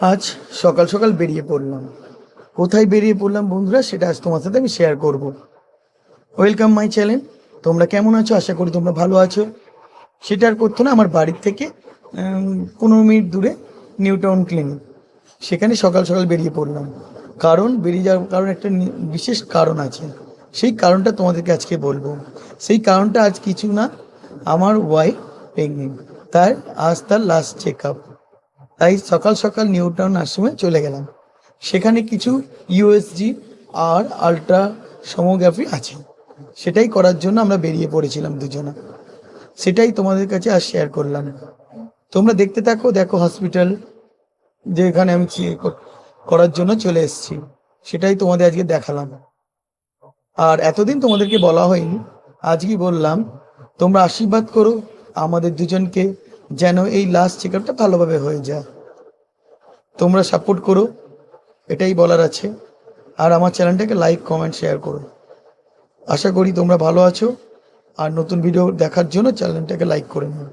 আজ সকাল সকাল বেরিয়ে পড়লাম। কোথায় বেরিয়ে পড়লাম বন্ধুরা, সেটা আজ তোমার সাথে আমি শেয়ার করব। ওয়েলকাম মাই চ্যানেল তোমরা কেমন আছো? আশা করি তোমরা ভালো আছো। সেটা আর করতো না আমার বাড়ির থেকে পনেরো মিনিট দূরে নিউ টাউন ক্লিনিক সেখানে সকাল সকাল বেরিয়ে পড়লাম। কারণ, বেরিয়ে যাওয়ার কারণ একটা বিশেষ কারণ আছে। সেই কারণটা তোমাদেরকে আজকে বলব। সেই কারণটা আজ কিছু না, আমার ওয়াইফ প্রেগনেন্ট তার, আজ তার লাস্ট চেক আপ তাই সকাল সকাল নিউ টাউন নার্সিংহোমে চলে গেলাম। সেখানে কিছু ইউএসজি আর আলট্রা সমোগ্রাফি আছে। সেটাই করার জন্য আমরা বেরিয়ে পড়েছিলাম দুজনা। সেটাই তোমাদের কাছে আর শেয়ার করলাম। তোমরা দেখতে থাকো, দেখো হসপিটাল যেখানে আমি করার জন্য চলে এসেছি। সেটাই তোমাদের আজকে দেখালাম। আর এতদিন তোমাদেরকে বলা হয়নি আজকে বললাম, তোমরা আশীর্বাদ করো, আমাদের দুজনকে যেন এই লাস্ট চেক আপটা ভালোভাবে হয়ে যায়। তোমরা সাপোর্ট করো, এটাই বলার আছে। আর আমার চ্যানেলটাকে লাইক কমেন্ট শেয়ার করো। আশা করি তোমরা ভালো আছো। আর নতুন ভিডিও দেখার জন্য চ্যানেলটাকে লাইক করে নিও।